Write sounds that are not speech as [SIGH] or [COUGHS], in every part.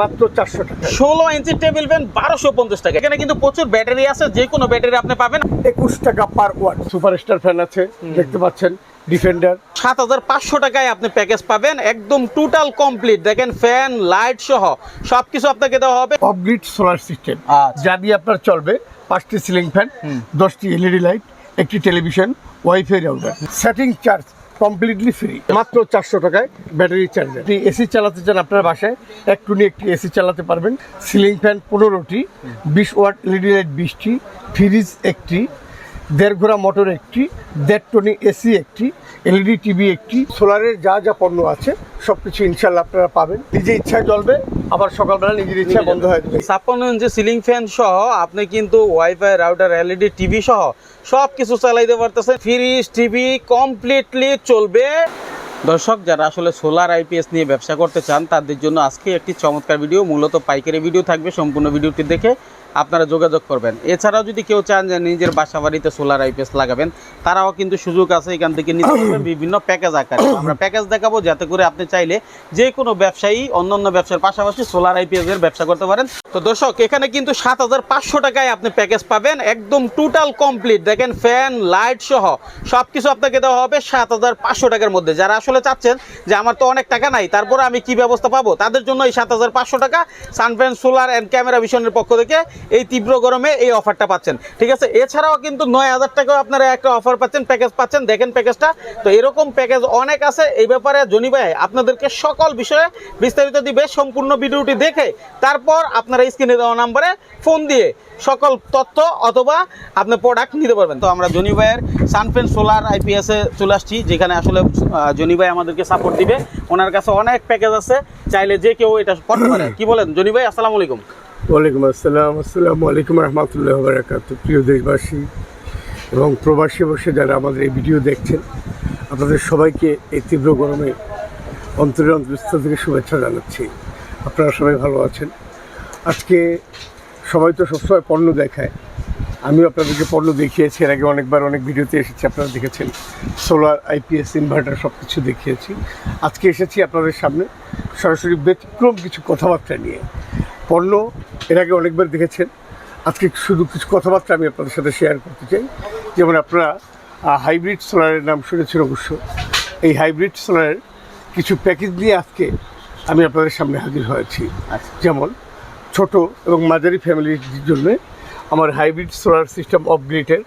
মাত্র চারশো টাকা। ষোলো ইঞ্চি টেবিল ফ্যান বারোশো পঞ্চাশ টাকা। এখানে কিন্তু প্রচুর ব্যাটারি আছে যে কোনো ব্যাটারি আপনি পাবেন। একুশ টাকা পার ওয়াট। সুপারস্টার ফ্যান আছে দেখতে পাচ্ছেন ডিফেন্ডার। সাত হাজার পাঁচশো টাকায় আপনি প্যাকেজ পাবেন একদম টোটাল কমপ্লিট দেখেন ফ্যান লাইট সহ সবকিছু আপনাকে দেওয়া হবে। Off grid solar system. যা দিয়ে আপনার চলবে পাঁচটি সিলিং ফ্যান দশটি এলইডি লাইট একটি television WiFi router setting charge completely free মাত্র চারশো টাকায় ব্যাটারি চার্জার আপনি এসি চালাতে চান আপনার বাসায় এক টুনি একটি এসি চালাতে পারবেন। সিলিং ফ্যান পনেরোটি, বিশ ওয়াট এলইডি লাইট বিশটি ফ্রিজ একটি, দেড় ঘোড়া মোটর একটি, দেড় টনি এসি একটি এলইডি টিভি একটি সোলারের যা যা পণ্য আছে সব কিছু ইনশাল্লাহ আপনারা পাবেন। নিজে ইচ্ছায় জ্বলবে আবার সকালবেলা নিজের ইচ্ছা বন্ধ হয়ে যাবে। ছাপ্পান্ন ইঞ্চি সিলিং ফ্যান সহ আপনি কিন্তু ওয়াইফাই রাউটার এলইডি টিভি সহ সব কিছু চালাইতে পারতেছেন। ফ্রিজ টিভি কমপ্লিটলি চলবে। দর্শক যারা আসলে সোলার আইপিএস নিয়ে ব্যবসা করতে চান তাদের জন্য আজকে একটি চমৎকার ভিডিও মূলত পাইকারি ভিডিও থাকবে। সম্পূর্ণ ভিডিওটি দেখে আপনারা যোগাযোগ করবেন। এছাড়াও যদি কেউ চান যে নিজের বাসা বাড়িতে সোলার আইপিএস লাগাবেন তারাও কিন্তু সুযোগ আছে এখান থেকে নিতে পারবেন [COUGHS] বিভিন্ন প্যাকেজ আকারে। আমরা প্যাকেজ দেখাবো যাতে করে আপনি চাইলে যে কোনো ব্যবসায়ী অন্যান্য ব্যবসার পাশাপাশি সোলার আইপিএস এর ব্যবসা করতে পারেন। তো দর্শক এখানে কিন্তু সাত হাজার পাঁচশো টাকায় আপনি প্যাকেজ পাবেন। একদম টোটাল কমপ্লিট দেখেন ফ্যান লাইট সহ সব কিছু আপনাকে দেওয়া হবে সাত হাজার পাঁচশো টাকার মধ্যে। যারা আসলে চাচ্ছেন যে আমার তো অনেক টাকা নাই তারপরে আমি কি ব্যবস্থা পাবো? তাদের জন্য এই সাত হাজার পাঁচশো টাকা সানফ্যান সোলার অ্যান্ড ক্যামেরা ভিশনের পক্ষ থেকে এই তীব্র গরমে এই অফারটা পাচ্ছেন। ঠিক আছে? এছাড়াও কিন্তু নয় হাজার টাকাও আপনারা একটা অফার পাচ্ছেন, প্যাকেজ পাচ্ছেন। দেখেন প্যাকেজটা। তো এরকম প্যাকেজ অনেক আছে। এই ব্যাপারে জনি ভাই, আপনাদেরকে সকল বিষয়ে বিস্তারিত দিবে, সম্পূর্ণ ভিডিওটি দেখে, তারপর আপনারা স্ক্রিনে দেওয়া নাম্বারে ফোন দিয়ে সকল তথ্য অথবা আপনি প্রোডাক্ট নিতে পারবেন। তো আমরা জনি ভাইয়ের সানফেন সোলার আইপিএসে চলে আসছি, যেখানে আসলে জনি ভাই আমাদেরকে সাপোর্ট দিবে। ওনার কাছে অনেক প্যাকেজ আছে। চাইলে যে কেউ এটা করতে পারে। কি বলেন? জনি ভাই, আসসালামু আলাইকুম। ওয়ালাইকুম আসসালাম। আসসালামু আলাইকুম রহমতুল্লাহ বারাকাত প্রিয় দেশবাসী এবং প্রবাসী বসে যারা আমাদের এই ভিডিও দেখছেন, আপনাদের সবাইকে এই তীব্র গরমে অন্তরের অন্তরস্থ থেকে শুভেচ্ছা জানাচ্ছি। আপনারা সবাই ভালো আছেন? আজকে সবাই তো সবসময় পণ্য দেখায়। আমিও আপনাদেরকে পণ্য দেখিয়েছি। এর আগে অনেকবার অনেক ভিডিওতে এসেছি, আপনারা দেখেছেন। সোলার, আইপিএস, ইনভার্টার সব কিছু দেখিয়েছি। আজকে এসেছি আপনাদের সামনে সরাসরি ব্যতিক্রম কিছু কথাবার্তা নিয়ে। পণ্য এর আগে অনেকবার দেখেছেন। আজকে শুধু কিছু কথাবার্তা আমি আপনাদের সাথে শেয়ার করতে চাই। যেমন আপনারা হাইব্রিড সোলারের নাম শুনেছেন অবশ্য। এই হাইব্রিড সোলারের কিছু প্যাকেজ নিয়ে আজকে আমি আপনাদের সামনে হাজির হয়েছি। যেমন ছোট এবং মাঝারি ফ্যামিলির জন্য আমার হাইব্রিড সোলার সিস্টেম অপগ্রেডের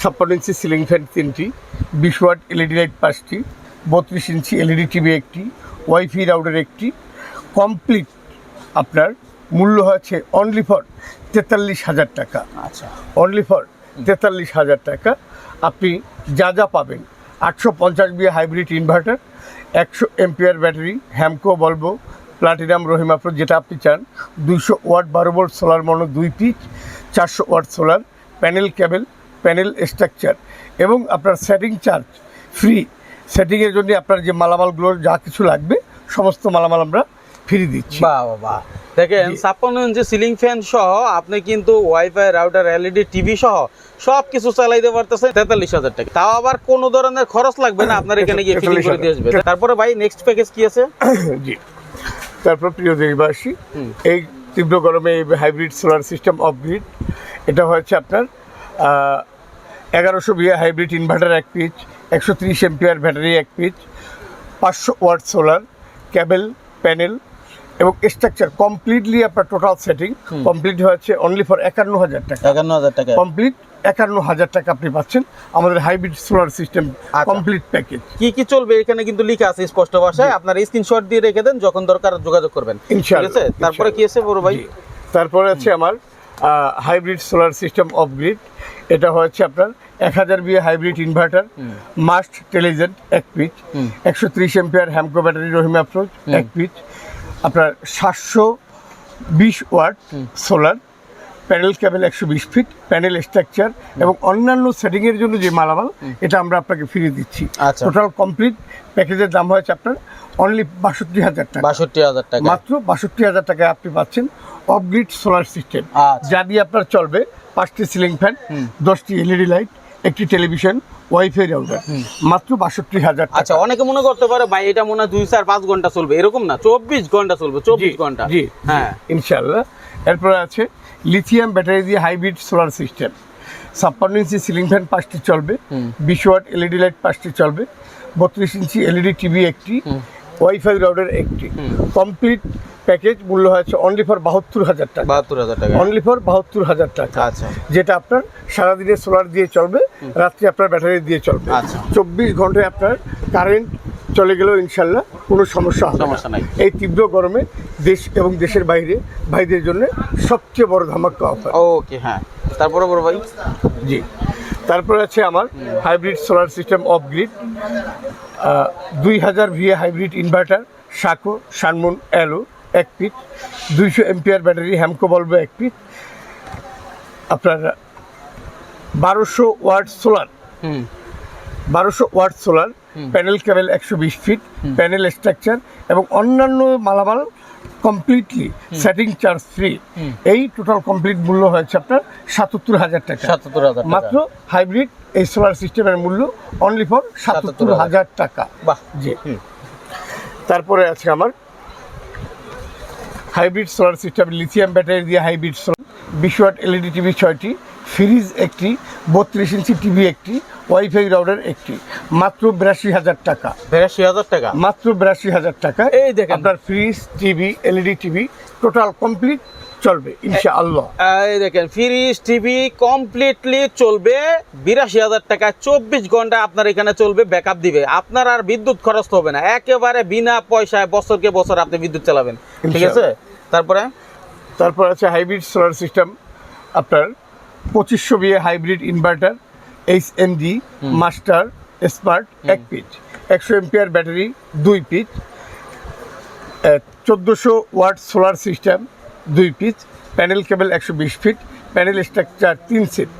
ছাপ্পান্ন ইঞ্চি সিলিং ফ্যান তিনটি বিশ ওয়াট এলইডি লাইট পাঁচটি বত্রিশ ইঞ্চি এলইডি টিভি একটি ওয়াইফাই রাউটার একটি কমপ্লিট আপনার মূল্য হচ্ছে অনলি ফর তেতাল্লিশ হাজার টাকা। আচ্ছা। অনলি ফর তেতাল্লিশ হাজার টাকা। আপনি যা যা পাবেন আটশো পঞ্চাশ বিয়ে হাইব্রিড ইনভার্টার একশো এমপিআর ব্যাটারি হ্যামকো বলব প্লাটিনাম রহিমা যেটা আপনি চান দুইশো ওয়াট বারো ভোল্ট সোলার মনো দুই পিচ চারশো watt solar panel cable panel structure এবং আপনার সেটিং চার্জ ফ্রি সেটিংয়ের জন্য আপনার যে মালামালগুলো যা কিছু লাগবে সমস্ত মালামাল আমরা ফ্রি দিচ্ছি। বাহ বাহ, দেখেন। ছাপ্পান্ন ইঞ্চি সিলিং ফ্যান সহ আপনি কিন্তু ওয়াইফাই রাউটার এলইডি টিভি সহ সব কিছু চালাইতে পারতেছেন তেতাল্লিশ হাজার টাকা। তাও আবার কোনো ধরনের খরচ লাগবে না আপনার এখানে গিয়ে ফিটিং করে দিয়ে আসবে। তারপরে ভাই নেক্সট প্যাকেজ কি আছে? [COUGHS] জি। তারপর প্রিয় দেশবাসী এই তীব্র গরমে এই hybrid solar system off grid এটা হচ্ছে আপনার এগারোশো বিয়ে হাইব্রিড ইনভার্টার এক পিচ একশো তিরিশ এমপিআর ব্যাটারি এক পিচ পাঁচশো ওয়াট সোলার ক্যাবেল প্যানেল এবং স্ট্রাকচার কমপ্লিটলি আপনার টোটাল সেটিং কমপ্লিট হচ্ছে অনলি ফর একান্ন হাজার টাকা। একান্ন হাজার টাকা। কমপ্লিট একান্ন হাজার টাকা আপনি পাচ্ছেন। আমাদের hybrid solar system. Complete package কি কি চলবে? এখানে কিন্তু লেখা আছে স্পষ্ট ভাষায়। আপনার স্ক্রিনশট দিয়ে রেখে দেন যখন দরকার যোগাযোগ করবেন। ঠিক আছে? তারপরে কি আছে বড় ভাই? তারপরে আছে আমার hybrid solar system off grid এটা হচ্ছে আপনার এক হাজার বিয়ে হাইব্রিড ইনভার্টার মাস্ট টেলিজেন্ট এক পিচ একশো ত্রিশ এমপিআর হ্যামকো ব্যাটারি রহিম অ্যাপ্রোচ এক পিচ আপনার সাতশো বিশ ওয়াট সোলার প্যানেল কেবল একশো বিশ ফিট প্যানেল স্ট্রাকচার এবং অন্যান্য সেটিংয়ের জন্য যে মালামাল এটা আমরা আপনাকে ফিরিয়ে দিচ্ছি। আচ্ছা। টোটাল কমপ্লিট প্যাকেজের দাম হয়েছে আপনার অনলি বাষট্টি হাজার টাকা। বাষট্টি হাজার টাকা। মাত্র বাষট্টি হাজার টাকায় আপনি পাচ্ছেন অফগ্রিড সোলার সিস্টেম। যা দিয়ে আপনার চলবে পাঁচটি সিলিং ফ্যান দশটি এলইডি লাইট একটি টেলিভিশন ওয়াইফাই রাউটার মাত্র বাষট্টি হাজার আচ্ছা অনেকে মনে করতে পারে ভাই এটা মনে হয় দুই চার পাঁচ ঘণ্টা চলবে। এরকম না চব্বিশ ঘণ্টা চলবে চব্বিশ ঘণ্টা। জি হ্যাঁ। ইনশাল্লাহ এরপরে আছে লিথিয়াম ব্যাটারি দিয়ে হাইব্রিড সোলার সিস্টেম ছাপ্পান্ন ইঞ্চি সিলিং ফ্যান পাঁচটি চলবে। বিশ ওয়াট এলইডি লাইট পাঁচটি চলবে। বত্রিশ ইঞ্চি এলইডি টিভি একটি। ওয়াইফাই রাউটার একটি। কমপ্লিট প্যাকেজ মূল্য হয়েছে অনলি ফর বাহাত্তর হাজার টাকা। বাহাত্তর হাজার টাকা। অনলি ফর বাহাত্তর হাজার টাকা। আচ্ছা। যেটা আপনার সারাদিনে সোলার দিয়ে চলবে রাত্রে আপনার ব্যাটারি দিয়ে চলবে। আচ্ছা। চব্বিশ ঘন্টায় আপনার কারেন্ট চলে গেলেও ইনশাল্লাহ কোনো সমস্যা হবে না। সমস্যা নাই। এই তীব্র গরমে দেশ এবং দেশের বাইরে ভাইদের জন্য সবচেয়ে বড় ধামাক্কা অফার ওকে হ্যাঁ। তারপরে বড় ভাই? জি। তারপরে আছে আমার hybrid solar system off grid দুই হাজার ভিএ হাইব্রিড ইনভার্টার সাকো সানমুন অ্যালো। এক পিট দুইশো এমপিআর ব্যাটারি হ্যামকো বলব এক পিট আপনার বারোশো ওয়াট সোলার। বারোশো ওয়াট সোলার প্যানেল কেবল একশো বিশ ফিট প্যানেল স্ট্রাকচার এবং অন্যান্য মালামাল কমপ্লিটলি সেটিং চার্জ ফ্রি এই টোটাল কমপ্লিট মূল্য হয়েছে আপনার সাতাত্তর হাজার টাকা। সাতাত্তর হাজার মাত্র হাইব্রিড এই সোলার সিস্টেমের মূল্য অনলি ফর সাতাত্তর হাজার। টাকা। বাহ। জি। তারপরে আছে আমার hybrid solar system lithium battery দিয়ে হাইব্রিড সোলার। বিশ ওয়াট এলইডি টিভি ছয়টি ফ্রিজ একটি বত্রিশ ইঞ্চি টিভি একটি ওয়াইফাই রাউটার একটি। মাত্র বিরাশি হাজার টাকা। বিরাশি হাজার টাকা? মাত্র বিরাশি হাজার টাকা। এই দেখেন। আপনার fridge TV LED TV total complete. চলবে ইনশাআল্লাহ। এই দেখেন ফ্রিজ টিভি কমপ্লিটলি চলবে। বিরাশি হাজার টাকা চব্বিশ ঘণ্টা আপনার এখানে চলবে ব্যাকআপ দিবে। আপনার আর বিদ্যুৎ খরচ হবে না। একেবারে বিনা পয়সায় বছরকে বছর আপনি বিদ্যুৎ চালাবেন। ঠিক আছে? তারপরে? তারপর আছে হাইব্রিড সোলার সিস্টেম আপনার পঁচিশশো VA hybrid inverter H N D master smart এক পিচ একশো এমপিআর ব্যাটারি দুই পিচ চোদ্দোশো ওয়াট সোলার সিস্টেম দুই পিচ প্যানেল কেবল একশো বিশ ফিট প্যানেল স্ট্রাকচার তিন সিট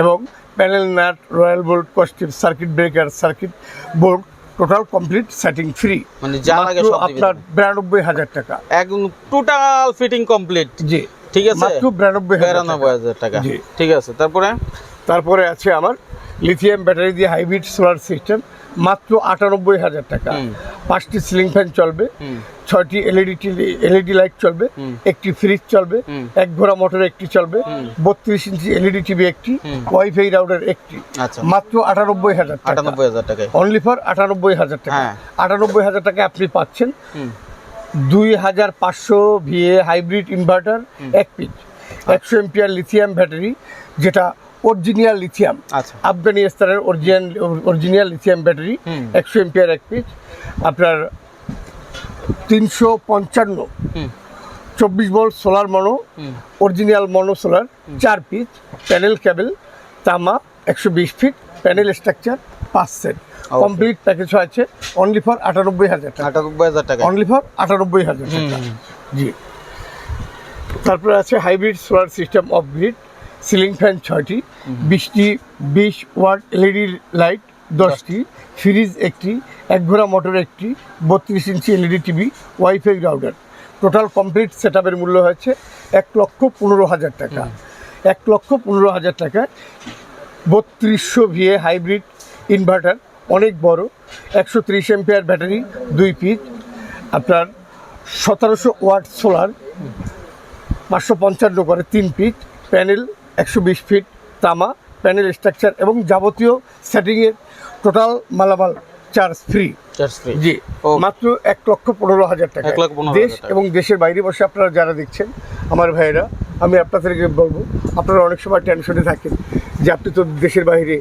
এবং panel nut royal bolt কস্টিভ circuit breaker circuit board total complete setting free. মানে যা লাগে সব আপনার বিরানব্বই হাজার টাকা। একদম টোটাল ফিটিং কমপ্লিট জি। ঠিক আছে? মাত্র বিরানব্বই হাজার টাকা। ঠিক আছে তারপরে? তারপরে আছে আমার লিথিয়াম ব্যাটারি দিয়ে হাইব্রিড সোলার সিস্টেম মাত্র আটানব্বই হাজার টাকা। পাঁচটি সিলিং ফ্যান চলবে ছয়টি এলইডি এলইডি লাইট চলবে একটি ফ্রিজ চলবে এক ঘোড়া মোটর একটি চলবে বত্রিশ ইঞ্চি এলইডি টিভি একটি ওয়াইফাই রাউটার একটি। আচ্ছা। মাত্র আটানব্বই হাজার টাকা। আটানব্বই হাজার টাকায়। অনলি ফর আটানব্বই হাজার টাকা। হ্যাঁ। আটানব্বই হাজার টাকা আপনি পাচ্ছেন দুই হাজার পাঁচশো ভিএ হাইব্রিড ইনভার্টার এক পিচ। একশো এমপিআর লিথিয়াম ব্যাটারি যেটা অরিজিনাল লিথিয়াম আচ্ছা। আফগানিস্তানের অরিজিনাল অরিজিনাল লিথিয়াম ব্যাটারি। একশো এমপিআর এক পিস আপনার তিনশো পঞ্চান্ন। চব্বিশ volt solar mono. Original mono solar চার পিস প্যানেল কেবল তামা একশো বিশ ফিট প্যানেল স্ট্রাকচার পাঁচ সেট কমপ্লিট প্যাকেজ হয়েছে অনলি ফর আটানব্বই হাজার টাকা। আটানব্বই হাজার টাকা। অনলি ফর আটানব্বই হাজার টাকা। জি। তারপরে আছে hybrid solar system off grid ceiling fan ছয়টি বিশটি বিশ ওয়াট এলইডি লাইট দশটি, ফ্রিজ একটি, এক ঘোড়া মোটর একটি, বত্রিশ inch LED TV, WiFi router total complete set মূল্য হয়েছে এক লক্ষ পনেরো হাজার টাকা। এক লক্ষ পনেরো হাজার টাকা বত্রিশশো ভিএ হাইব্রিড ইনভার্টার, অনেক বড়, একশো ত্রিশ এমপিআর ব্যাটারি, দুই পিচ, আপনার সতেরোশো ওয়াট সোলার, পাঁচশো পঞ্চান্ন করে তিন পিচ, প্যানেল একশো বিশ ফিট তামা প্যানেল স্ট্রাকচার এবং যাবতীয় সেটিংয়ের টোটাল মালামাল চার্জ ফ্রি। Charge free. জি মাত্র এক লক্ষ পনেরো হাজার টাকা। এক লক্ষ দেশ এবং দেশের বাইরে বসে আপনারা যারা দেখছেন আমার ভাইয়েরা আমি আপনাদেরকে বলব আপনারা অনেক সময় টেনশনে থাকেন যে আপনি তো দেশের বাইরে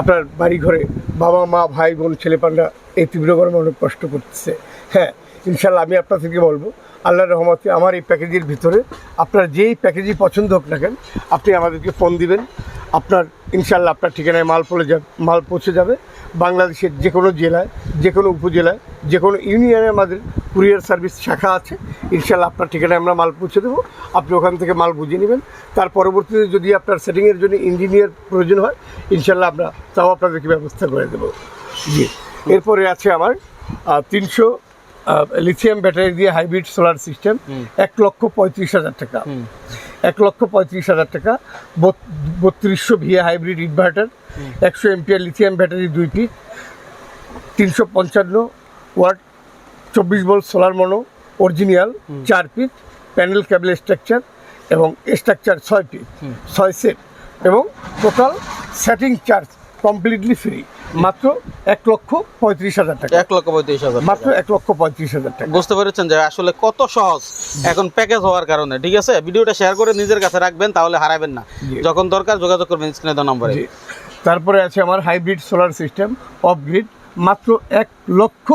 আপনার বাড়ি ঘরে বাবা মা ভাই বোন ছেলেপান্ডা এই তীব্র গরমে অনেক কষ্ট করতেছে। হ্যাঁ ইনশাল্লাহ আমি আপনাদেরকে বলব, আল্লাহর রহমতে আমার এই প্যাকেজের ভিতরে আপনার যেই প্যাকেজই পছন্দ হোক না কেন, আপনি আমাদেরকে ফোন দিবেন। আপনার ইনশাল্লাহ আপনার ঠিকানায় মাল পড়ে যাবে, মাল পৌঁছে যাবে। বাংলাদেশের যে কোনো জেলায় যে কোনো উপজেলায় যে কোনো ইউনিয়নে আমাদের কুরিয়ার সার্ভিস শাখা আছে, ইনশাল্লাহ আপনার ঠিকানায় আমরা মাল পৌঁছে দেবো। আপনি ওখান থেকে মাল বুঝে নেবেন। তার পরবর্তীতে যদি আপনার সেটিংয়ের জন্য ইঞ্জিনিয়ার প্রয়োজন হয়, ইনশাল্লাহ আমরা তাও আপনাদেরকে ব্যবস্থা করে দেবো। জি। এরপরে আছে আমার তিনশো লিথিয়াম ব্যাটারি দিয়ে হাইব্রিড সোলার সিস্টেম এক লক্ষ পঁয়ত্রিশ হাজার টাকা। এক লক্ষ পঁয়ত্রিশ হাজার টাকা। বত- বত্রিশশো ভিএ হাইব্রিড ইনভার্টার একশো এমপিআর লিথিয়াম ব্যাটারি দুই পিস তিনশো পঞ্চান্ন ওয়াট চব্বিশ ভোল্ট সোলার মনো অরিজিনাল চার পিস প্যানেল ক্যাবেল স্ট্রাকচার এবং স্ট্রাকচার ছয় পিস ছয় সেট এবং total setting charge completely free মাত্র এক লক্ষ পঁয়ত্রিশ হাজার টাকা। এক লক্ষ পঁয়ত্রিশ হাজার মাত্র এক লক্ষ পঁয়ত্রিশ হাজার টাকা। বুঝতে পেরেছেন যে আসলে কত সহজ এখন প্যাকেজ হওয়ার কারণে ঠিক আছে? ভিডিওটা শেয়ার করে নিজের কাছে রাখবেন তাহলে হারাবেন না। যখন দরকার যোগাযোগ করবেন স্ক্রিনে দেওয়া নম্বরে। তারপরে আছে আমার hybrid solar system off grid মাত্র এক লক্ষ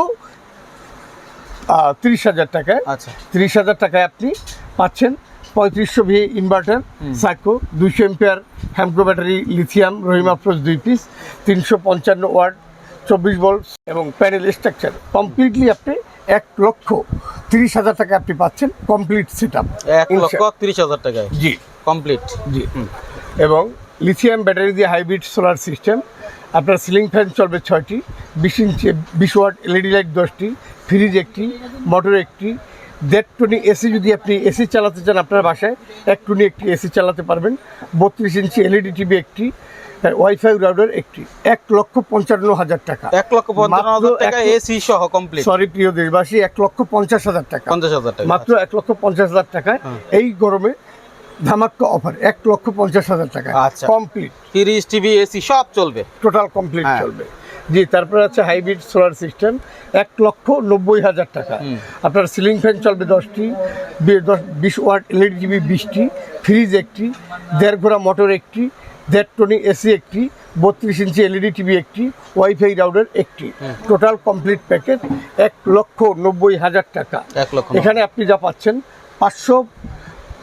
তিরিশ হাজার টাকায়। আচ্ছা। তিরিশ হাজার টাকায় আপনি পাচ্ছেন পঁয়ত্রিশশো ভি ইনভার্টার সাইকো দুইশো ampere Hamko battery lithium Rahimafrooz দুই পিস তিনশো পঞ্চান্ন ওয়ার্ড চব্বিশ ভোল্ট এবং প্যানেল স্ট্রাকচার কমপ্লিটলি আপনি এক লক্ষ তিরিশ হাজার টাকা আপনি পাচ্ছেন কমপ্লিট সেট আপ এক লক্ষ তিরিশ হাজার টাকায়? জি। কমপ্লিট জি। এবং লিথিয়াম ব্যাটারি দিয়ে হাইব্রিড সোলার সিস্টেম আপনার সিলিং ফ্যান চলবে ছয়টি বিশ ইঞ্চি বিশ ওয়াট এলইডি লাইট দশটি ফ্রিজ একটি মোটর একটি দেড় টনি এসি যদি আপনি এসি চালাতে চান আপনার বাসায় এক টনি একটি এসি চালাতে পারবেন। বত্রিশ ইঞ্চি এলইডি টিভি একটি ওয়াইফাই রাউডার একটি। এক লক্ষ পঞ্চান্ন হাজার টাকা। এক লক্ষ পঞ্চান্ন হাজার টাকা এসি সহ কমপ্লিট সরি প্রিয় দেশবাসী এক লক্ষ পঞ্চাশ হাজার টাকা। পঞ্চাশ হাজার টাকা। মাত্র এক লক্ষ পঞ্চাশ হাজার টাকায় হ্যাঁ। এই গরমে ধামাক্কা অফার এক লক্ষ পঞ্চাশ হাজার টাকা। আচ্ছা। কমপ্লিট ফ্রিজ টিভি এসি সব চলবে। টোটাল কমপ্লিট হ্যাঁ। চলবে। জি তারপরে আছে হাইব্রিড সোলার সিস্টেম এক লক্ষ নব্বই হাজার টাকা। আপনার সিলিং ফ্যান চলবে দশটি দশ বিশ ওয়াট এলইডি টিভি বিশটি ফ্রিজ একটি দেড় ঘোড়া মোটর একটি দেড় টনি এসি একটি বত্রিশ ইঞ্চি এলইডি টিভি একটি ওয়াইফাই রাউডার একটি। টোটাল কমপ্লিট প্যাকেজ এক লক্ষ নব্বই হাজার টাকা। এখানে আপনি যা পাচ্ছেন পাঁচশো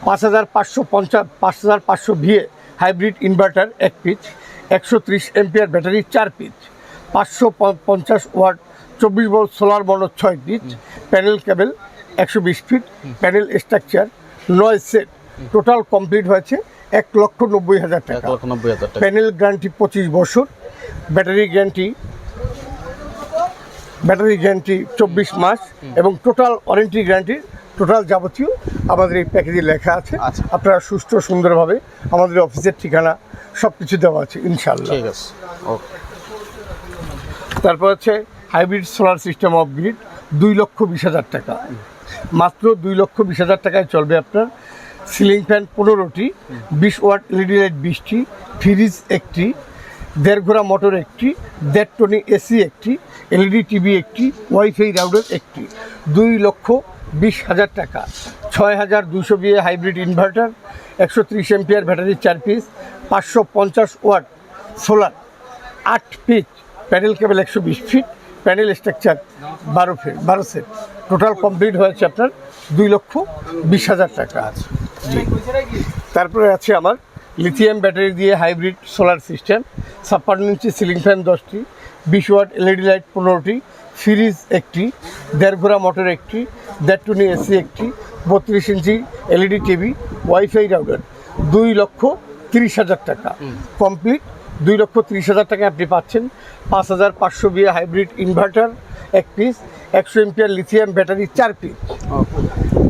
পাঁচ হাজার পাঁচশো পঞ্চাশ পাঁচ হাজার পাঁচশো ভিএ হাইব্রিড ইনভার্টার এক পিচ একশো ত্রিশ এমপিআর ব্যাটারি চার পিচ পাঁচশো পঞ্চাশ ওয়াট চব্বিশ ভোল্ট সোলার মনো ছয় পিচ প্যানেল কেবল একশো বিশ ফিট প্যানেল স্ট্রাকচার নয় সেট টোটাল কমপ্লিট হয়েছে এক লক্ষ নব্বই হাজার টাকা। লক্ষ নব্বই হাজার টাকা। প্যানেল গ্যারান্টি পঁচিশ বছর ব্যাটারি গ্যারান্টি ব্যাটারি গ্যারান্টি চব্বিশ মাস এবং টোটাল ওয়ারেন্টি গ্যারান্টি টোটাল যাবতীয় আমাদের এই প্যাকেজে লেখা আছে। আচ্ছা। আপনারা সুস্থ সুন্দরভাবে আমাদের অফিসের ঠিকানা সব কিছু দেওয়া আছে ইনশাল্লাহ ঠিক আছে। তারপর হচ্ছে hybrid solar system off grid দুই লক্ষ বিশ হাজার টাকা। মাত্র দুই লক্ষ বিশ হাজার টাকায় চলবে আপনার সিলিং ফ্যান পনেরোটি বিশ ওয়াট এলইডি লাইট বিশটি ফ্রিজ একটি দেড় ঘোড়া মোটর একটি দেড় টনি এসি একটি এলইডি টিভি একটি ওয়াইফাই রাউডার একটি। দুই লক্ষ বিশ হাজার টাকা। ছয় হাজার দুশো বিয়ে হাইব্রিড ইনভার্টার, একশো ত্রিশ এমপিআর ব্যাটারি চার পিস, পাঁচশো পঞ্চাশ ওয়াট সোলার, আট পিচ প্যানেল কেবল একশো বিশ ফিট, প্যানেল স্ট্রাকচার বারো ফিট বারো সেট। টোটাল কমপ্লিট হয়েছে আপনার দুই লক্ষ বিশ হাজার টাকা। আছে তারপরে আছে আমার লিথিয়াম ব্যাটারি দিয়ে হাইব্রিড সোলার সিস্টেম ছাপ্পান্ন ইঞ্চি সিলিং ফ্যান দশটি, বিশ ওয়াট এলইডি লাইট পনেরোটি ফ্রিজ একটি দেড় ঘোড়া মোটর একটি দেড় টুনি এসি একটি বত্রিশ inch LED TV WiFi router দুই লক্ষ তিরিশ হাজার টাকা। কমপ্লিট দুই লক্ষ তিরিশ হাজার টাকা আপনি পাচ্ছেন। পাঁচ হাজার পাঁচশো বিয়ে হাইব্রিড ইনভার্টার এক পিস একশো এমপিআর লিথিয়াম ব্যাটারি চার পিস।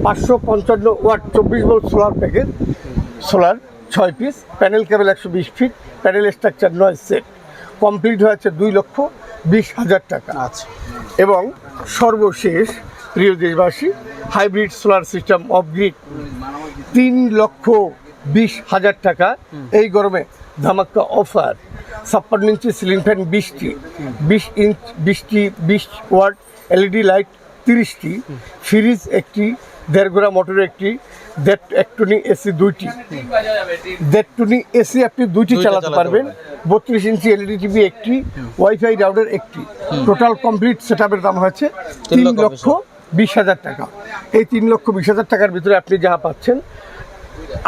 পাঁচশো পঞ্চান্ন ওয়াট চব্বিশ ভোল্ট সোলার প্যাকেজ সোলার ছয় পিস প্যানেল কেবল একশো বিশ ফিট প্যানেল স্ট্রাকচার নয় সেট। কমপ্লিট হয়েছে দুই লক্ষ বিশ হাজার টাকা। আচ্ছা। এবং সর্বশেষ প্রিয় দেশবাসী hybrid solar system off grid তিন লক্ষ বিশ হাজার টাকা। এই গরমে ধামাক্কা অফার। ছাপ্পান্ন ইঞ্চি সিলিং ফ্যান বিশটি বিশ ইঞ্চ বিশটি বিশ ওয়াট এলইডি লাইট তিরিশটি ফ্রিজ একটি দেড় মোটর একটি দেড় একটুনি এসি দুইটি। দেড় টুনি এসি আপনি দুইটি চালাতে পারবেন। বত্রিশ ইঞ্চি এলইডি টিভি একটি ওয়াইফাই রাউডার একটি। টোটাল কমপ্লিট সেট দাম হচ্ছে তিন লক্ষ বিশ হাজার। টাকা। এই তিন লক্ষ বিশ হাজার টাকার ভিতরে আপনি যাহা পাচ্ছেন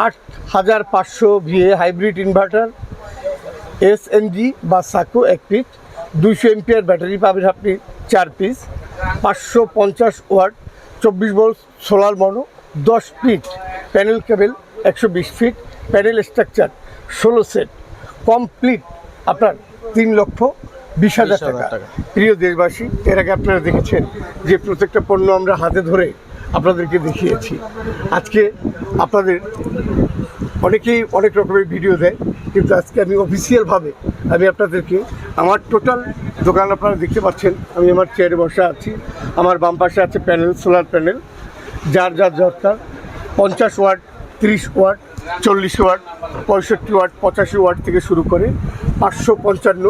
আট হাজার পাঁচশো VA hybrid inverter S NG বা সাকো এক পিস দুইশো এমপিআর ব্যাটারি পাবেন আপনি চার পিস পাঁচশো পঞ্চাশ ওয়াট চব্বিশ ভোল্ট সোলার মনো দশ ফিট প্যানেল কেবল একশো বিশ ফিট প্যানেল স্ট্রাকচার ষোলো সেট কমপ্লিট আপনার তিন লক্ষ বিশ হাজার টাকা। প্রিয় দেশবাসী এর আগে আপনারা দেখেছেন যে প্রত্যেকটা পণ্য আমরা হাতে ধরে আপনাদেরকে দেখিয়েছি। আজকে আপনাদের অনেকেই অনেক রকমের ভিডিও দেয় কিন্তু আজকে আমি অফিসিয়ালভাবে আমি আপনাদেরকে আমার টোটাল দোকান আপনারা দেখতে পাচ্ছেন। আমি আমার চেয়ারে বসে আছি আমার বাম পাশে আছে প্যানেল সোলার প্যানেল যার যার দরকার, পঞ্চাশ ওয়াট তিরিশ ওয়াট চল্লিশ ওয়াট পঁয়ষট্টি ওয়াট পঁচাশি ওয়াট থেকে শুরু করে পাঁচশো পঞ্চান্ন,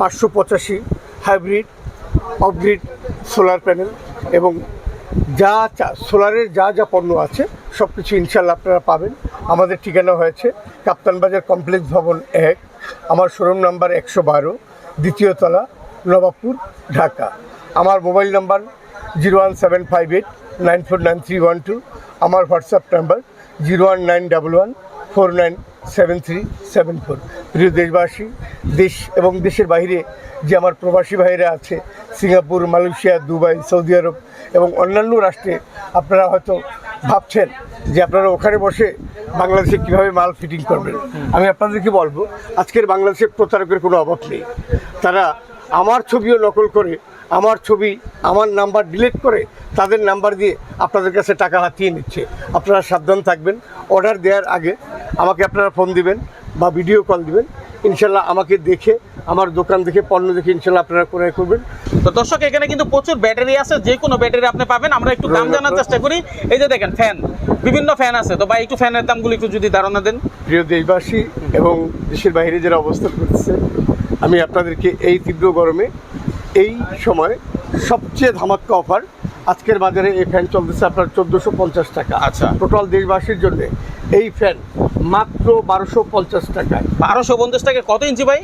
পাঁচশো পঁচাশি হাইব্রিড, অফগ্রিড সোলার প্যানেল এবং যা সোলারের যা যা পণ্য আছে সব কিছু ইনশাল্লাহ আপনারা পাবেন। আমাদের ঠিকানা হয়েছে কাপ্তান বাজার কমপ্লেক্স ভবন এক, আমার শোরুম নাম্বার একশো বারো, দ্বিতীয় তলা, নবাবপুর, ঢাকা। আমার mobile number zero one seven five eight nine four nine three one two আমার WhatsApp number zero one nine double one four nine seven three seven four প্রিয় দেশবাসী, দেশ এবং দেশের বাইরে যে আমার প্রবাসী ভাইরা আছে, সিঙ্গাপুর, মালয়েশিয়া, দুবাই, সৌদি আরব এবং অন্যান্য রাষ্ট্রে, আপনারা হয়তো ভাবছেন যে আপনারা ওখানে বসে বাংলাদেশে কীভাবে মাল ফিটিং করবেন। আমি আপনাদেরকে বলব, আজকের বাংলাদেশের প্রতারকের কোনো অভাব নেই। তারা আমার ছবিও নকল করে আমার ছবি আমার নাম্বার ডিলিট করে তাদের নাম্বার দিয়ে আপনাদের কাছে টাকা হাতিয়ে নিচ্ছে। আপনারা সাবধান থাকবেন। অর্ডার দেওয়ার আগে আমাকে আপনারা ফোন দিবেন বা ভিডিও কল দিবেন। ইনশাল্লাহ আমাকে দেখে আমার দোকান দেখে পণ্য দেখে ইনশাল্লাহ আপনারা ক্রয় করবেন। তো দর্শক এখানে কিন্তু প্রচুর ব্যাটারি আছে। যে কোনো ব্যাটারি আপনি পাবেন। আমরা একটু দাম জানার চেষ্টা করি। এই যে দেখেন ফ্যান বিভিন্ন ফ্যান আছে। তো ভাই একটু ফ্যানের দামগুলো একটু যদি ধারণা দেন। প্রিয় দেশবাসী এবং দেশের বাইরে যারা অবস্থান করতেছে আমি আপনাদেরকে এই তীব্র গরমে এই সময় সবচেয়ে ধামাক্কা অফার। আজকের বাজারে এই ফ্যান চলতেছে আপনার চোদ্দোশো পঞ্চাশ টাকা। আচ্ছা। টোটাল দেশবাসীর জন্য এই ফ্যান মাত্র বারোশো পঞ্চাশ টাকায়। বারোশো পঞ্চাশ টাকা কত ইঞ্চি ভাই?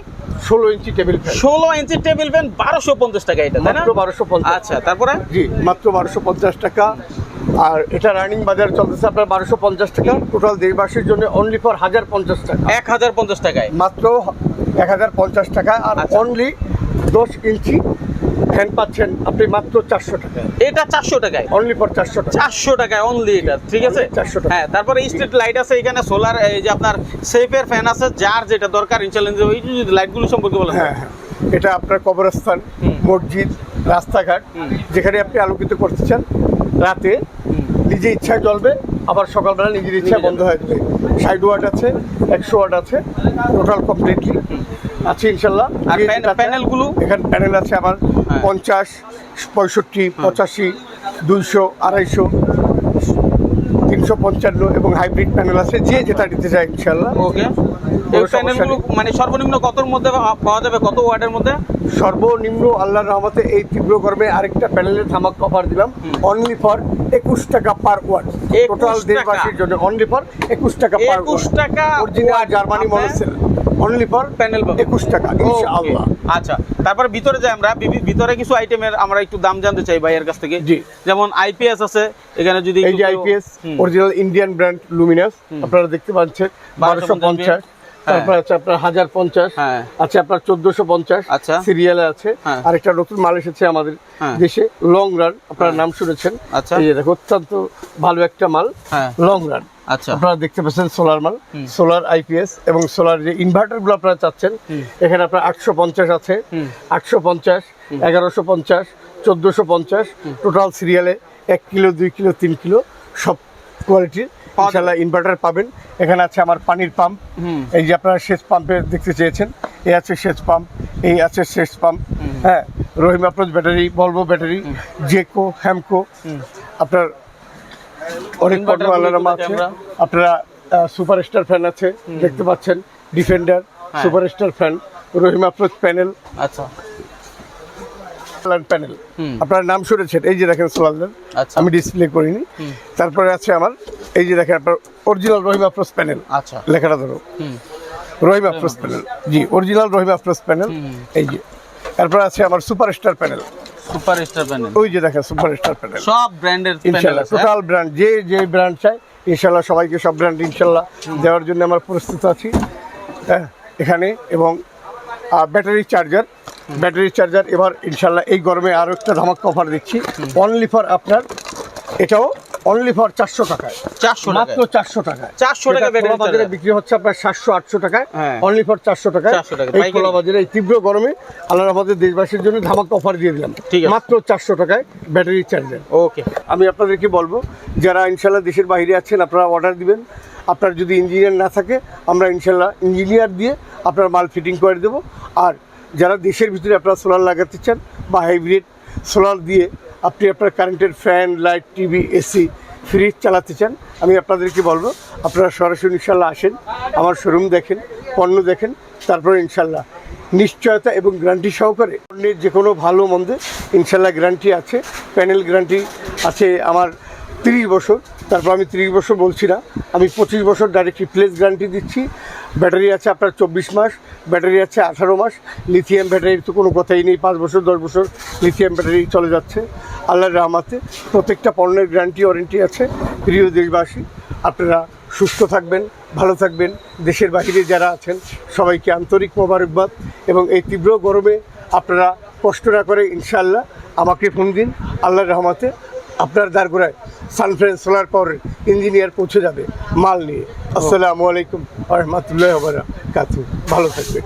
ষোলো ইঞ্চি টেবিল ফ্যান ষোলো ইঞ্চি টেবিল ফ্যান বারোশো পঞ্চাশ টাকা এটা তাই না? মাত্র বারোশো পঞ্চাশ। আচ্ছা তারপরে? জি মাত্র বারোশো পঞ্চাশ টাকা। আর এটা রানিং বাজার চলতেছে আপনার বারোশো পঞ্চাশ টাকা। টোটাল দেশবাসীর জন্য অনলি ফর হাজার পঞ্চাশ টাকা। এক হাজার পঞ্চাশ টাকায়। মাত্র এক হাজার পঞ্চাশ টাকা। আর আচ্ছা। অনলি দশ ইঞ্চি ফ্যান পাচ্ছেন আপনি মাত্র চারশো টাকায়। এটা চারশো টাকায়? অনলি ফর চারশো টাকা। চারশো টাকায় অনলি এটা ঠিক আছে? 400 টাকা। হ্যাঁ তারপরে স্ট্রিট লাইট আছে এখানে সোলার এই যে আপনার সেফের ফ্যান আছে যার যেটা দরকার ইনশাল্লাহ ওই যে লাইটগুলো সম্পর্কে বলেন। হ্যাঁ হ্যাঁ। এটা আপনার কবরস্থান মসজিদ রাস্তাঘাট যেখানে আপনি আলোকিত করতে চান রাতে নিজে ইচ্ছায় জ্বলবে আবার সকালবেলা নিজের ইচ্ছায় নিজে বন্ধ হয়ে যাবে। ষাট ওয়াট আছে একশো ওয়াট আছে টোটাল কমপ্লিটলি আছে ইনশাল্লাহ। প্যানেলগুলো? এখানে প্যানেল আছে আমার হ্যাঁ। পঞ্চাশ পঁয়ষট্টি পঁচাশি দুইশো আড়াইশো তিনশো পঞ্চান্ন এবং হাইব্রিড প্যানেল আছে যে যেটা নিতে চায় ইনশাল্লাহ। ওকে। মানে সর্বনিম্ন কতর মধ্যে পাওয়া যাবে? কত ওয়ার্ডের মধ্যে? সর্বনিম্ন আল্লাহর রহমতে এই তীব্র গরমে আরেকটা প্যানেলের ধামাক অফার দিলাম। অনলি ফর একুশ টাকা পার ওয়াট 21 টোটাল। দেশবাসীর জন্য। অনলি ফর একুশ টাকা পার একুশ টাকা অরিজিনাল জার্মানি আছে। অনলি ফর প্যানেল পাবো। একুশ টাকা ইনশাআল্লাহ আচ্ছা তারপর ভিতরে যাই আমরা ভিতরে কিছু আইটেমের আমরা একটু দাম জানতে চাই ভাইয়ের কাছ থেকে জি। যেমন আইপিএস আছে এখানে যদি এই যে IPS. Original Indian brand Luminous আপনারা দেখতে পাচ্ছেন বারোশো 1250 পঞ্চাশ। তারপর আছে আপনার হাজার পঞ্চাশ হ্যাঁ। আছে আপনার চোদ্দশো পঞ্চাশ আচ্ছা। সিরিয়ালে আছে হ্যাঁ। আর একটা নতুন মাল এসেছে আমাদের হ্যাঁ। দেশে লং রান আপনারা নাম শুনেছেন আচ্ছা। অত্যন্ত ভালো একটা মাল হ্যাঁ। লং রান আচ্ছা আপনারা দেখতে পাচ্ছেন সোলার মাল সোলার আইপিএস এবং সোলার যে ইনভার্টারগুলো আপনারা চাচ্ছেন এখানে আপনার আটশো পঞ্চাশ আছে আটশো পঞ্চাশ এগারোশো পঞ্চাশ চোদ্দোশো পঞ্চাশ টোটাল সিরিয়ালে এক কিলো দুই কিলো তিন কিলো সব কোয়ালিটির ইনশাল্লাহ ইনভার্টার পাবেন। এখানে আছে আমার পানির পাম্প এই যে আপনারা সেচ পাম্পের দেখতে চেয়েছেন এই আছে সেচ পাম্প এই আছে সেচ পাম্প হ্যাঁ Rahimafrooz battery Volvo battery জেকো হ্যামকো আপনার অনেক একটু আছে। আপনারা সুপার স্টার ফ্যান আছে দেখতে পাচ্ছেন Defender. Super star fan Rahimafrooz panel আচ্ছা। সোলার প্যানেল আপনার নাম শুনেছেন এই যে দেখেন সোলার আচ্ছা। আমি ডিসপ্লে করিনি। তারপরে আছে আমার এই যে দেখেন আপনার অরিজিনাল রহিম আপ্রোচ প্যানেল আচ্ছা। লেখাটা ধরো। হুম। রহিম আফরোজ প্যানেল জি অরিজিনাল রহিম আফরোজ প্যানেল এই যে তারপর আছে আমার super star panel super star panel ওই যে দেখেন সুপার স্টার প্যানেল সব ব্র্যান্ডের হ্যাঁ? টোটাল ব্র্যান্ড যে যে ব্র্যান্ড চাই ইনশাল্লাহ সবাইকে সব ব্র্যান্ড ইনশাল্লাহ দেওয়ার জন্য আমরা প্রস্তুত আছি। হ্যাঁ এখানে এবং ব্যাটারি চার্জার ব্যাটারি চার্জার এবার ইনশাল্লাহ এই গরমে আরও একটা ধামাক্কা অফার দিচ্ছি। অনলি ফর আপনার এটাও অনলি ফর চারশো টাকায়। চারশো মাত্র চারশো টাকায়। 400 টাকা বাজারে বিক্রি হচ্ছে আপনার সাতশো আটশো টাকায়। হ্যাঁ। অনলি ফর চারশো টাকায়। 400 টাকা, এই খোলা বাজারে এই তীব্র গরমে আল্লাহ আমাদের দেশবাসীর জন্য ধামাকা অফার দিয়ে দিলাম। মাত্র চারশো টাকায় ব্যাটারি চার্জার ওকে আমি আপনাদেরকে বলব যারা ইনশাল্লাহ দেশের বাইরে আছেন আপনারা অর্ডার দিবেন। আপনার যদি ইঞ্জিনিয়ার না থাকে আমরা ইনশাল্লাহ ইঞ্জিনিয়ার দিয়ে আপনার মাল ফিটিং করে দেবো। আর যারা দেশের ভিতরে আপনারা সোলার লাগাতে চান বা হাইব্রিড সোলার দিয়ে আপনি আপনার কারেন্টের fan light TV AC fridge চালাতে চান, আমি আপনাদেরকে বলব, আপনারা সরাসরি ইনশাল্লাহ আসেন, আমার শোরুম দেখেন, পণ্য দেখেন, তারপরে ইনশাল্লাহ নিশ্চয়তা এবং গ্যারান্টি সহকারে পণ্যের যে কোনো ভালো মন্দে ইনশাল্লাহ গ্যারান্টি আছে প্যানেল গ্যারান্টি আছে আমার তিরিশ বছর, তারপর আমি তিরিশ বছর বলছি না, আমি পঁচিশ বছর ডাইরেক্ট রিপ্লেস গ্যারান্টি দিচ্ছি ব্যাটারি আছে আপনার চব্বিশ মাস, ব্যাটারি আছে আঠারো মাস লিথিয়াম ব্যাটারির তো কোনো কথাই নেই, পাঁচ বছর, দশ বছর লিথিয়াম ব্যাটারি চলে যাচ্ছে, আল্লাহর রহমাতে প্রত্যেকটা পণ্যের গ্যারান্টি ওয়ারেন্টি আছে, প্রিয় দেশবাসী, আপনারা সুস্থ থাকবেন, ভালো থাকবেন, দেশের বাইরে যারা আছেন, সবাইকে আন্তরিক মোবারকবাদ এবং এই তীব্র গরমে আপনারা কষ্ট না করে ইনশাল্লাহ আমাকে ফোন দিন, আল্লাহর রহমতে আপনার দ্বারগোড়ায় সানফ্রেন সোলার পাওয়ারের ইঞ্জিনিয়ার পৌঁছে যাবে মাল নিয়ে। আসসালামু আলাইকুম রহমতুল্লাহ কাতু ভালো থাকবেন।